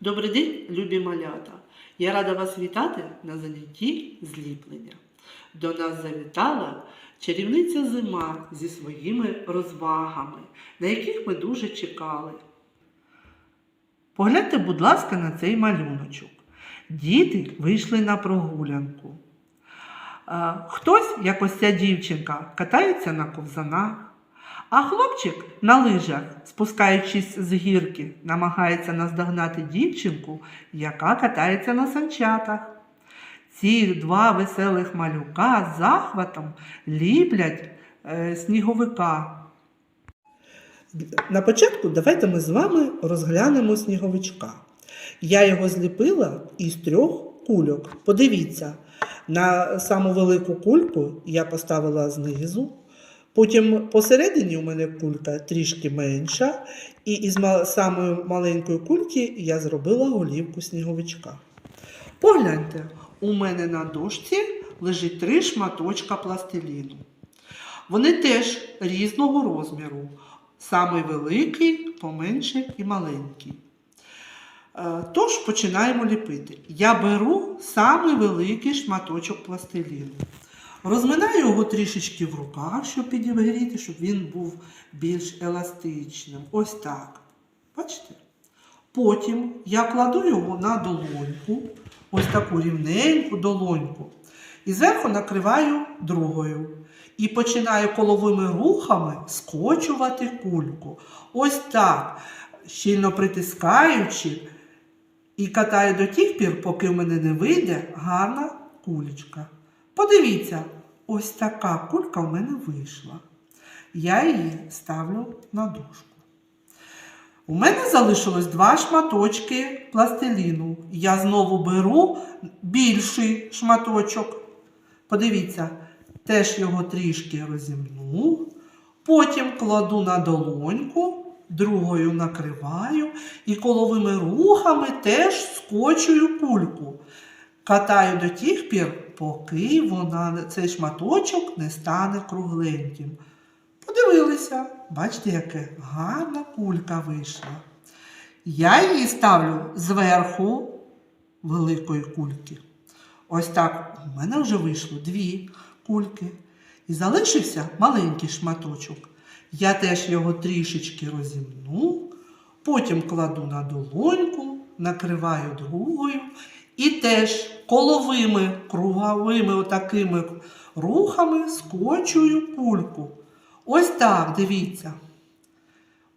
Добрий день, любі малята! Я рада вас вітати на занятті зліплення. До нас завітала чарівниця зима зі своїми розвагами, на яких ми дуже чекали. Погляньте, будь ласка, на цей малюночок. Діти вийшли на прогулянку. Хтось, як ось ця дівчинка, катається на ковзанах, а хлопчик на лижах, спускаючись з гірки, намагається наздогнати дівчинку, яка катається на санчатах. Ці два веселих малюка з захватом ліплять е, сніговика. На початку давайте ми з вами розглянемо сніговичка. Я його зліпила із трьох кульок. Подивіться, на саму велику кульку я поставила знизу. Потім посередині у мене кулька трішки менша, і із самої маленької кульки я зробила голівку сніговичка. Погляньте, у мене на дошці лежить три шматочка пластиліну. Вони теж різного розміру. Самий великий, поменше і маленький. Е, Тож починаємо ліпити. Я беру самий великий шматочок пластиліну. Розминаю його трішечки в руках, щоб підігріти, щоб він був більш еластичним. Ось так. Бачите? Потім я кладу його на долоньку, ось таку рівненьку долоньку. І зверху накриваю другою. І починаю коловими рухами скочувати кульку. Ось так, щільно притискаючи, і катаю до тих пір, поки в мене не вийде гарна кулечка. Подивіться, ось така кулька в мене вийшла. Я її ставлю на дошку. У мене залишилось два шматочки пластиліну. Я знову беру більший шматочок. Подивіться, теж його трішки розімну. Потім кладу на долоньку, другою накриваю і коловими рухами теж скочую кульку. Катаю до тих пір, поки вона, цей шматочок не стане кругленьким. Подивилися, бачите, яка гарна кулька вийшла. Я її ставлю зверху великої кульки. Ось так у мене вже вийшло дві кульки. І залишився маленький шматочок. Я теж його трішечки розімну, потім кладу на долоньку, накриваю другою і теж коловими круговими отакими рухами скочую кульку. Ось так, дивіться.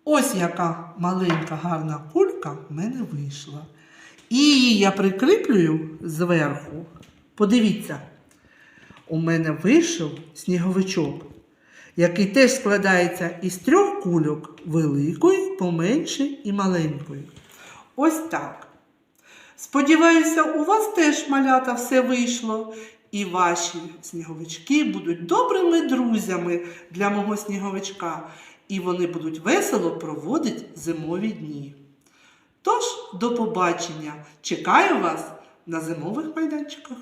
Ось яка маленька гарна кулька в мене вийшла. І її я прикріплюю зверху. Подивіться, у мене вийшов сніговичок, який теж складається із трьох кульок великої, поменше і маленької. Ось так. Сподіваюся, у вас теж малята все вийшло, і ваші сніговички будуть добрими друзями для мого сніговичка, і вони будуть весело проводити зимові дні. Тож, до побачення! Чекаю вас на зимових майданчиках.